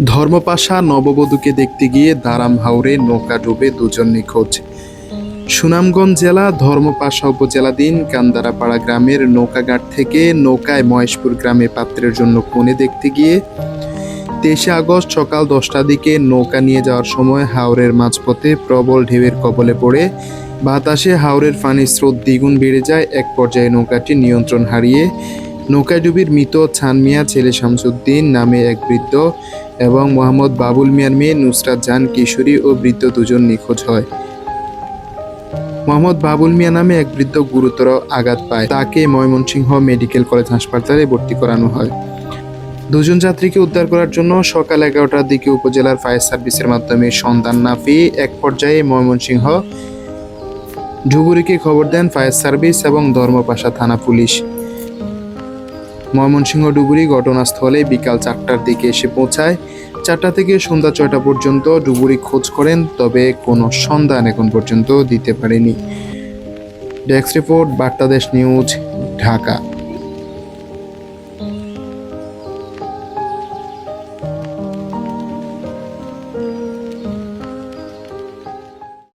ধর্মপাশা নববধূকে দেখতে গিয়ে দারাম হাওরে নৌকা ডুবে দুজন নিখোঁজ। সুনামগঞ্জ জেলা ধর্মপাশা উপজেলাধীন কান্দারাপাড়া গ্রামের নৌকাঘাট থেকে নৌকায় মহেশপুর গ্রামে পাত্রের জন্য কনে দেখতে গিয়ে তেইশে আগস্ট সকাল দশটার দিকে নৌকা নিয়ে যাওয়ার সময় হাওরের মাঝপথে প্রবল ঢেউয়ের কবলে পড়ে বাতাসে হাওরের পানির স্রোত দ্বিগুণ বেড়ে যায়। এক পর্যায়ে নৌকাটি নিয়ন্ত্রণ হারিয়ে নৌকাডুবির মৃত ছান মিয়া ছেলে শামসুদ্দিন নামে এক বৃদ্ধ এবং মোহাম্মদ বাবুল মিয়ার মেয়ে নুসরাত জান কিশোরী ও বৃদ্ধ দুজন নিখোঁজ হয়। মোহাম্মদ বাবুল মিয়া নামে এক বৃদ্ধ গুরুতর আঘাত পায়। তাকে ময়মনসিংহ মেডিকেল কলেজ হাসপাতালে ভর্তি করানো হয়। দুজন যাত্রীকে উদ্ধার করার জন্য সকাল এগারোটার দিকে উপজেলার ফায়ার সার্ভিসের মাধ্যমে সন্ধান না পেয়ে এক পর্যায়ে ময়মনসিংহ ডুবুরিকে খবর দেন ফায়ার সার্ভিস এবং ধর্মপাশা থানা পুলিশ। ময়মনসিংহ ডুবুরি ঘটনাস্থলে বিকাল চারটার দিকে এসে পৌঁছায়। চারটা থেকে সন্ধ্যা ছয়টা পর্যন্ত ডুবুরি খোঁজ করেন, তবে কোনো সন্ধান এখন পর্যন্ত দিতে পারেনি। Desk report, Bartadesh news, Dhaka.